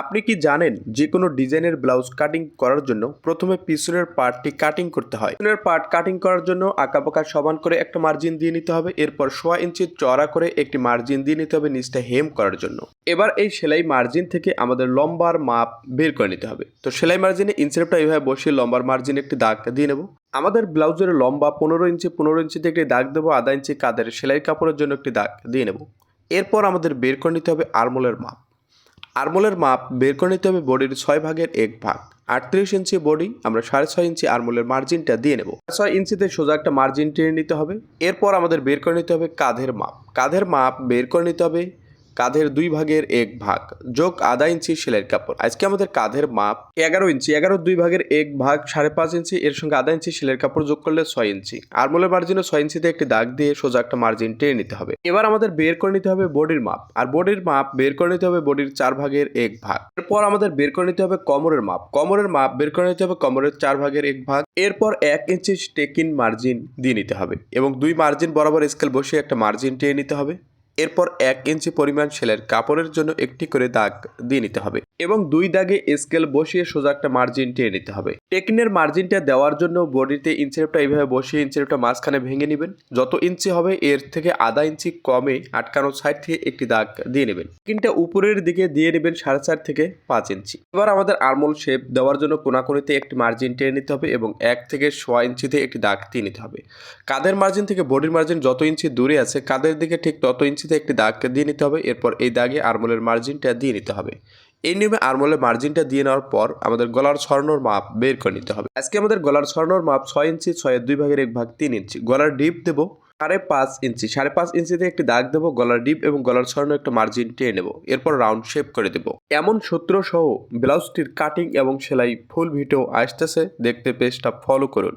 আপনি কি জানেন যে কোনো ডিজাইনের ব্লাউজ কাটিং করার জন্য প্রথমে পিছনের পার্টটি কাটিং করতে হয়। পিছনের পার্ট কাটিং করার জন্য আঁকাবাঁকা সমান করে একটা মার্জিন দিয়ে নিতে হবে, এরপর সোয়া ইঞ্চি চড়া করে একটি মার্জিন দিয়ে নিতে হবে নিচটা হেম করার জন্য। এবার এই সেলাই মার্জিন থেকে আমাদের লম্বার মাপ বের করে নিতে হবে। তো সেলাই মার্জিনে ইনসেপটা এইভাবে বসিয়ে লম্বার মার্জিনে একটি দাগ দিয়ে নেব। আমাদের ব্লাউজের লম্বা পনেরো ইঞ্চি, পনেরো ইঞ্চিতে একটি দাগ দেবো, আধা ইঞ্চি কাদের সেলাই কাপড়ের জন্য একটি দাগ দিয়ে নেব। এরপর আমাদের বের করে নিতে হবে আরমোলের মাপ। আরমোলের মাপ বের করে নিতে হবে বডির ছয় ভাগের এক ভাগ। আটত্রিশ ইঞ্চি বডি, আমরা সাড়ে ছয় ইঞ্চি আরমোলের মার্জিনটা দিয়ে নেব। ছয় ইঞ্চিতে সোজা একটা মার্জিন টেনে নিতে হবে। এরপর আমাদের বের করে নিতে হবে কাঁধের মাপ। কাঁধের মাপ বের করে নিতে হবে কাঁধের দুই ভাগের এক ভাগ। যোগ আধা ইঞ্চি সেলাইয়ের কাপড়। আজকে আমাদের কাঁধের মাপ এগারো ইঞ্চি। এগারো দুই ভাগের এক ভাগ সাড়ে পাঁচ ইঞ্চি। এর সঙ্গে আধা ইঞ্চি সেলাইয়ের কাপড় যোগ করলে ছয় ইঞ্চি। আর আরমোলের মার্জিনও ছয় ইঞ্চিতে একটি দাগ দিয়ে সোজা একটা মার্জিন টেনে নিতে হবে। এবার আমাদের বের করে নিতে হবে বডির মাপ। আর বডির মাপ বের করে নিতে হবে বডির চার ভাগের এক ভাগ। এরপর আমাদের বের করে নিতে হবে কমরের মাপ। কমরের মাপ বের করে নিতে হবে কমরের চার ভাগের এক ভাগ। এরপর এক ইঞ্চি টেকিন মার্জিন দিয়ে নিতে হবে। এবং দুই মার্জিন বরাবর স্কেল বসিয়ে একটা মার্জিন টেনে নিতে হবে। এরপর এক ইঞ্চি পরিমাণ সেলের কাপড়ের জন্য একটি করে দাগ দিয়ে নিতে হবে এবং দুই দাগে স্কেল বসিয়ে সোজা একটা মার্জিন টেনে নিতে হবে। টেকিনের মার্জিনটা দেওয়ার জন্য বডিতে ইঞ্চেরটা এইভাবে বসিয়ে ইঞ্চেরটা মাঝখানে ভেঙে নেবেন। যত ইঞ্চি হবে, এর থেকে আধা ইঞ্চি কমে আটকানো সাইড থেকে একটি দাগ দিয়ে নেবেন। টেকিনটা উপরের দিকে দিয়ে নেবেন সাড়ে চার থেকে পাঁচ ইঞ্চি। এবার আমাদের আরমোল শেপ দেওয়ার জন্য কোনাকুনিতে একটি মার্জিন টেনে নিতে হবে এবং এক থেকে সোয়া ইঞ্চিতে একটি দাগ দিয়ে নিতে হবে। কাঁধের মার্জিন থেকে বডির মার্জিন যত ইঞ্চি দূরে আছে, কাঁধের দিকে ঠিক তত ইঞ্চিতে একটি দাগ দিয়ে নিতে হবে। এরপর এই দাগে আরমোলের মার্জিনটা দিয়ে নিতে হবে। এই নিয়মে আরমোলের মার্জিনটা দিয়ে নেওয়ার পর আমাদের গলার ছড়ানোর মাপ বের করে নিতে হবে। আজকে আমাদের গলার ছড়ানোর মাপ ছয় ইঞ্চি, ছয়ের দুই ভাগের এক ভাগ তিন ইঞ্চি। গলার ডিপ দেবো সাড়ে পাঁচ ইঞ্চি। সাড়ে পাঁচ ইঞ্চিতে একটি দাগ দেবো, গলার ডিপ এবং গলার ছড়ানো একটা মার্জিন টেনে নেব। এরপর রাউন্ড শেপ করে দেবো। এমন সূত্র সহ ব্লাউজটির কাটিং এবং সেলাই ফুল ভিডিও আসতেছে। দেখতে পেজটা ফলো করুন।